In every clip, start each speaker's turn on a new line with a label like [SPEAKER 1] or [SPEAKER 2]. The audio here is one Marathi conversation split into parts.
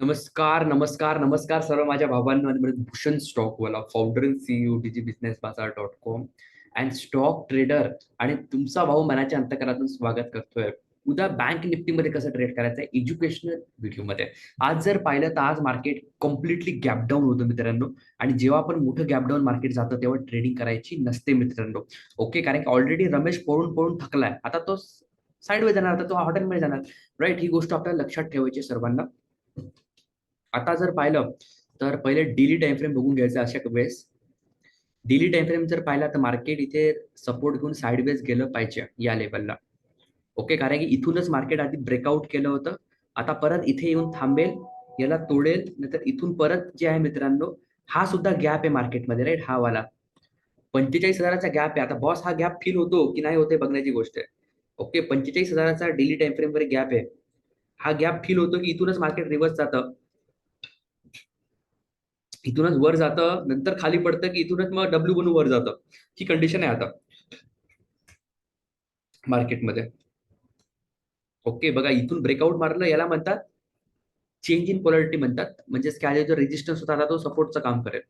[SPEAKER 1] नमस्कार नमस्कार नमस्कार सर्व माझ्या भावांना. म्हणजे Bhushan Stockwala founder and CEO D G business Bazaar dot com and stock trader आणि तुमचा भाऊ मनाच्या अंतकरातून स्वागत करतोय. उद्या बँक निफ्टीमध्ये कसं ट्रेड करायचं आहे? एज्युकेशनल व्हिडिओमध्ये आज जर पाहिलं तर आज मार्केट कम्प्लिटली गॅप डाऊन होतं मित्रांनो. आणि जेव्हा आपण मोठं गॅप डाऊन मार्केट जातं तेव्हा ट्रेडिंग करायची नसते मित्रांनो. ओके कारण की ऑलरेडी रमेश पळून पळून थकलाय. आता तो साईडवे जाणार आता तो हॉटेलमध्ये जाणार. राईट ही गोष्ट आपल्याला लक्षात ठेवायची सर्वांना. आता जर पाहिलं तर पहिले डेली टाइमफ्रेम बघून घ्यायचं अशा वेळेस. डेली टाइमफ्रेम जर पाहिला तर मार्केट इथे सपोर्ट घेऊन साईडवेज गेलं पाहिजे या लेवलला ओके कारण की इथूनच मार्केट आधी ब्रेकआउट केलं होतं. आता परत इथे येऊन थांबेल याला तोडेल नंतर इथून परत जे आहे मित्रांनो हा सुद्धा गॅप आहे मार्केटमध्ये राईट हा वाला. पंचेचाळीस हजाराचा गॅप आहे. आता बॉस हा गॅप फील होतो की नाही होते बघण्याची गोष्ट आहे. ओके पंचेचाळीस हजाराचा डेली टाइमफ्रेमवर फ्रेम वर गॅप आहे. हा गॅप फील होतो की इथूनच मार्केट रिव्हर्स जातं. इथूनच वर जातं नंतर खाली पडतं की इथूनच मग डब्ल्यू बनून वर जातं. ही कंडिशन आहे आता. मार्केटमध्ये ओके बघा इथून ब्रेकआउट मारलं याला म्हणतात चेंज इन पोलॅरिटी म्हणतात. म्हणजे जो रेजिस्टन्स होता आता तो सपोर्टचं काम करेल.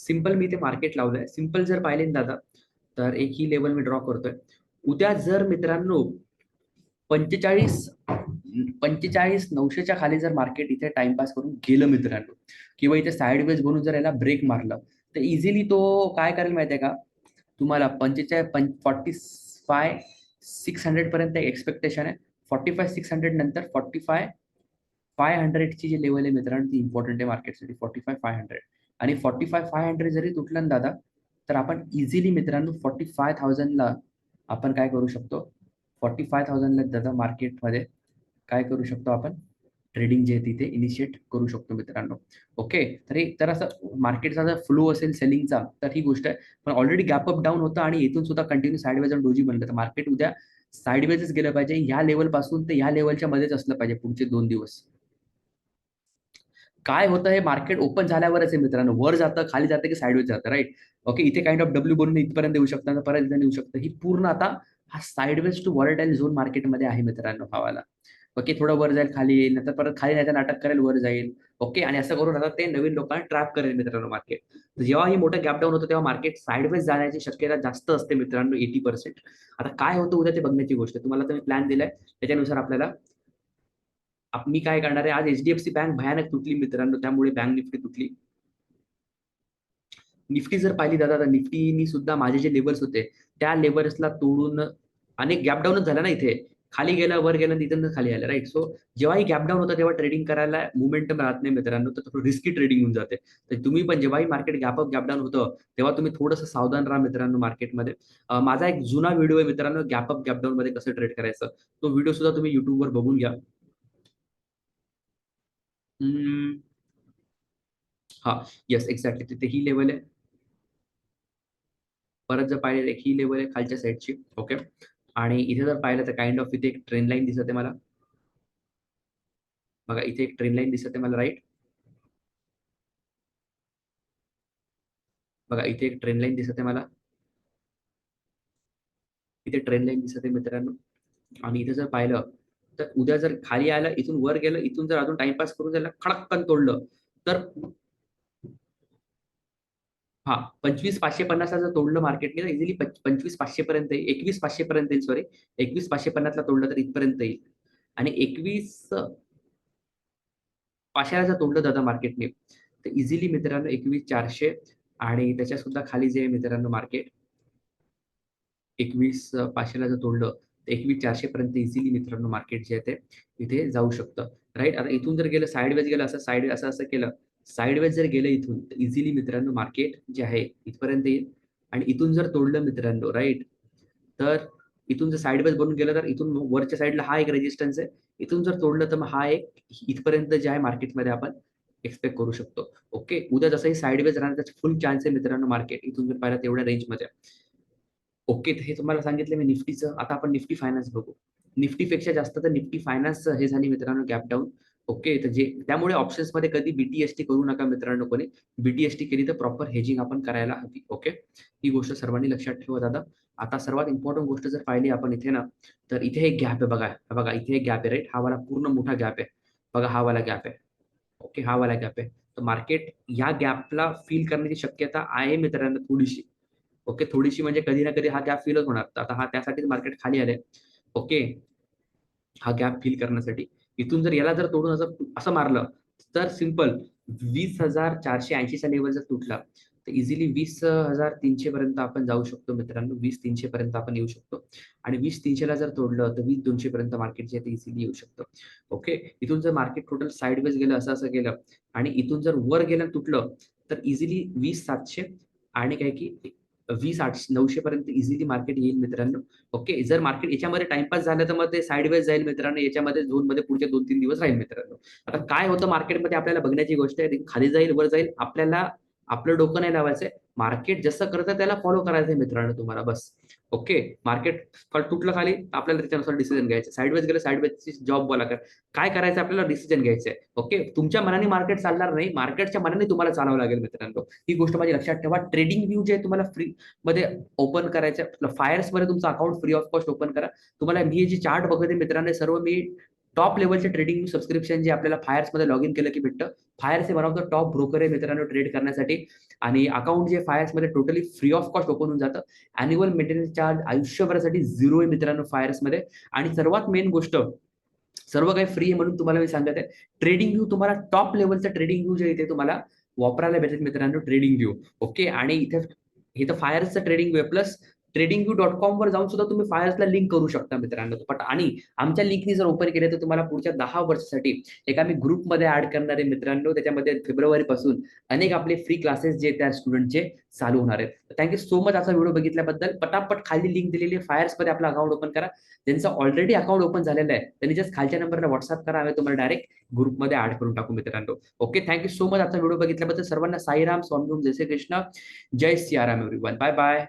[SPEAKER 1] सिंपल मी ते मार्केट लावलंय. सिंपल जर पाहिले ना दादा तर एक ही लेवल मी ड्रॉ करतोय. उद्या जर मित्रांनो पंचेचाळीस पंचेचाळीस नऊशेच्या खाली जर मार्केट इथे टाइमपास करून गेलं मित्रांनो किंवा इथे साईडवेज बनून जर याला ब्रेक मारलं तर इझिली तो काय करेल माहिती आहे का? तुम्हाला पंचेचाळीस फॉर्टी फाय सिक्स हंड्रेड पर्यंत एक्सपेक्टेशन आहे. फॉर्टी फाय सिक्स हंड्रेड नंतर फॉर्टी फाय फाय हंड्रेडची जी लेवल आहे मित्रांनो ती इम्पॉर्टंट आहे मार्केटसाठी फॉर्टी फाय फाय हंड्रेड आणि फॉर्टी फाय फाय हंड्रेड जरी तुटलं ना दादा तर आपण इझिली मित्रांनो फॉर्टी फाय थाउजंडला आपण काय करू शकतो? फॉर्टी फाय थाउजंडला दादा मार्केटमध्ये काय करू शकतो आपण? ट्रेडिंग जे आहे तिथे इनिशिएट करू शकतो मित्रांनो. ओके तर हे तर असं मार्केटचा जर फ्लो असेल सेलिंगचा तर ही गोष्ट आहे. पण ऑलरेडी गॅप अप डाऊन होतं आणि इथून सुद्धा कंटिन्यू साईडवेज आणि डोजी बनलं. तर मार्केट उद्या साईडवेजच गेलं पाहिजे. ह्या लेवलपासून ते ह्या लेवलच्या मध्येच असलं पाहिजे पुढचे दोन दिवस. काय होतं हे मार्केट ओपन झाल्यावरच आहे मित्रांनो. वर जातं खाली जातं की साईडवेज जातं राईट ओके इथे काइंड ऑफ डब्ल्यू बनून इथपर्यंत येऊ शकतं परत येऊ शकतं. ही पूर्ण आता हा साईडवेज टू वॉलेटाईल झोन मार्केटमध्ये आहे मित्रांनो भावाला ओके थोडं वर जाईल खाली येईल नंतर परत खाली जायचं नाटक करेल वर जाईल. ओके आणि असं करून आता ते नवीन लोकांना ट्रॅप करेल मित्रांनो मार्केट जेव्हा हे मोठं गॅप डाऊन होतं तेव्हा मार्केट साईडवेज जाण्याची शक्यता जास्त असते मित्रांनो एटी पर्सेंट आता काय होतं उद्या ते बघण्याची गोष्ट तुम्हाला तर मी प्लॅन दिलाय. त्याच्यानुसार आपल्याला मी काय करणार आहे आज एचडीएफसी बँक भयानक तुटली मित्रांनो त्यामुळे बँक निफ्टी तुटली. निफ्टी जर पाहिली दादा तर निफ्टीनी सुद्धा माझे जे लेवल्स होते त्या लेवल्सला तोडून अनेक गॅप डाऊनच झाला ना इथे. खाली गेला वर गेला तिथं खाली आलं राईट सो जेव्हाही गॅप डाऊन होतं तेव्हा ट्रेडिंग करायला मुवमेंटम राहत नाही मित्रांनो तर थोडं रिस्की ट्रेडिंग होऊन जाते. तर तुम्ही पण जेव्हाही market gap up gap down होतं तेव्हा तुम्ही थोडंसं सावधान राहा मित्रांनो मार्केटमध्ये माझा एक जुना व्हिडिओ आहे मित्रांनो गॅप अप गॅप डाऊन मध्ये कसं ट्रेड करायचं तो व्हिडिओ सुद्धा तुम्ही युट्यूबवर बघून घ्या. हा येस एक्झॅक्टली तिथे ही लेवल आहे. परत जर पाहिजे ही लेवल आहे खालच्या साईडची ओके आणि इथे जर पाहिलं तर काइंड ऑफ इथे एक ट्रेन लाईन दिसत आहे मला. बघा इथे एक ट्रेन लाईन दिसत आहे मला राईट बघा इथे एक ट्रेन लाईन दिसत आहे मला. इथे ट्रेन लाईन दिसत आहे मित्रांनो. आणि इथे जर पाहिलं तर उद्या जर खाली आलं इथून वर गेलं इथून जर अजून टाइमपास करून त्याला खडक्कन तोडलं तर हा पंचवीस पाचशे पन्नासला जर तोडलं मार्केटने तर इझिली पंचवीस पाचशे पर्यंत येईल एकवीस पाचशे पर्यंत येईल सॉरी एकवीस पाचशे पन्नासला तोडलं तर इथपर्यंत येईल. आणि एकवीस पाचशेला जर तोडलं जातं मार्केटने तर इझिली मित्रांनो एकवीस चारशे आणि त्याच्या सुद्धा खाली जे मित्रांनो मार्केट एकवीस पाचशेला जर तोडलं तर एकवीस चारशे पर्यंत इझिली मित्रांनो मार्केट जे आहे ते इथे जाऊ शकतं. राईट आता इथून जर गेलं साईडवेज गेलं असं साईड असं असं केलं साईडवेज जर गेलं इथून तर इझिली मित्रांनो मार्केट जे आहे इथपर्यंत येईल. आणि इथून जर तोडलं मित्रांनो राईट तर इथून जर साईडवेज बनून गेलं तर इथून वरच्या साईडला हा एक रेजिस्टन्स आहे. इथून जर तोडलं तर मग हा एक इथपर्यंत जे आहे मार्केटमध्ये आपण एक्सपेक्ट करू शकतो. ओके उद्या जसंही साईडवेज राहण्याचा फुल चान्स आहे मित्रांनो मार्केट इथून जर पाहिलं तेवढ्या रेंजमध्ये ओके हे तुम्हाला सांगितलं मी निफ्टीचं. आता आपण निफ्टी फायनान्स बघू. निफ्टीपेक्षा जास्त तर निफ्टी फायनान्स हे झाली मित्रांनो गॅप डाऊन ओके तर जे त्यामुळे ऑप्शन्समध्ये कधी बीटीएसटी करू नका मित्रांनो कोणी. बीटीएसटी केली तर प्रॉपर हेजिंग आपण करायला हवी ओके ही गोष्ट सर्वांनी लक्षात ठेवा दादा. आता सर्वात इम्पॉर्टंट गोष्ट जर पाहिली आपण इथे ना तर इथे एक गॅप आहे बघा. बघा इथे एक गॅप आहे राईट हा वाला पूर्ण मोठा गॅप आहे. बघा हा वाला गॅप आहे. ओके हा वाला गॅप आहे. तर मार्केट या गॅपला फील करण्याची शक्यता आहे मित्रांनो थोडीशी. ओके थोडीशी म्हणजे कधी ना कधी हा गॅप फीलच होणार. आता हा त्यासाठीच मार्केट खाली आले ओके हा गॅप फील करण्यासाठी. इथून जर याला जर तोडून असं असं मारलं तर सिंपल वीस हजार चारशे ऐंशीचा लेवल जर तुटला तर इझिली वीस हजार तीनशे पर्यंत आपण जाऊ शकतो मित्रांनो. वीस तीनशे पर्यंत आपण येऊ शकतो. आणि वीस तीनशेला जर तोडलं तर वीस दोनशे पर्यंत मार्केट जे आहे इझिली येऊ शकतं. ओके इथून जर मार्केट टोटल साईडवेज गेलं असं असं गेलं आणि इथून जर वर गेलं तुटलं तर इझिली वीस सातशे आणि काय की वीस आठशे नऊशे पर्यंत इझिली मार्केट येईल मित्रांनो. ओके जर मार्केट याच्यामध्ये टाइमपास झालं तर मग ते साईडवेज जाईल मित्रांनो. याच्यामध्ये झोनमध्ये पुढचे दोन तीन दिवस राहील मित्रांनो. आता काय होतं मार्केटमध्ये आपल्याला बघण्याची गोष्ट आहे खाली जाईल वर जाईल. आपल्याला आपलं डोकं नाही लावायचंय. मार्केट जसं करतं त्याला फॉलो करायचंय मित्रांनो तुम्हाला. बस. ओके मार्केट तुटलं खाली आपल्याला त्याच्यानुसार डिसिजन घ्यायचं. साईडवेज गेलं साईडवेजची जॉब बोला कर. काय करायचं आपल्याला? डिसिजन घ्यायचंय. ओके तुमच्या मनाने मार्केट चालणार नाही. मार्केटच्या मनाने तुम्हाला चालावं लागेल मित्रांनो. ही गोष्ट माझी लक्षात ठेवा. ट्रेडिंग व्ह्यू जे तुम्हाला फ्री मध्ये ओपन करायचं फायर्समध्ये तुमचं account free of cost open करा. तुम्हाला मी जे चार्ट बघते मित्रांनो सर्व मी टॉप लेवलचे ट्रेडिंग सबस्क्रिप्शन जे आपल्याला फायर्समध्ये लॉग इन केलं की भेटतं. फायर्स हे one of the top broker आहे मित्रांनो ट्रेड करण्यासाठी. आणि अकाउंट जे फायर्समध्ये totally free of cost open होऊन जातं. अॅन्युअल मेंटेनन्स चार्ज आयुष्यभरासाठी झिरो आहे मित्रांनो फायर्समध्ये. आणि सर्वात मेन गोष्ट सर्व काही फ्री आहे म्हणून तुम्हाला मी सांगत आहे ट्रेडिंग व्ह्यू तुम्हाला टॉप लेवलचं ट्रेडिंग व्ह्यू जे इथे तुम्हाला वापरायला भेटेल मित्रांनो ट्रेडिंग व्ह्यू ओके आणि इथे इथं फायर्सचं trading view plus trading view dot com वर जाऊन सुद्धा तुम्ही फायर्सला लिंक करू शकता मित्रांनो. पण आणि आमच्या लिंकनी जर ओपन केले तर तुम्हाला पुढच्या दहा वर्षासाठी एक आम्ही ग्रुपमध्ये ऍड करणारे मित्रांनो त्याच्यामध्ये फेब्रुवारीपासून अनेक आपले फ्री क्लासेस जे त्या स्टुडंटचे चालू होणार आहेत. थँक्यू सो मच असा व्हिडिओ बघितल्याबद्दल. पटापट खाली लिंक दिलेली फायर्समध्ये आपला अकाउंट ओपन करा. ज्यांचं ऑलरेडी अकाउंट ओपन झालेलं आहे त्यांनी जस्ट खालच्या नंबरला व्हॉट्सअप करा. आम्ही तुम्हाला डायरेक्ट ग्रुपमध्ये ऍड करून टाकू मित्रांनो. Okay thank you so much आजचा व्हिडिओ बघितल्याबद्दल. सर्वांना साईराम स्वामी जय श्री कृष्ण जय सियाराम एव्हरीवन बाय बाय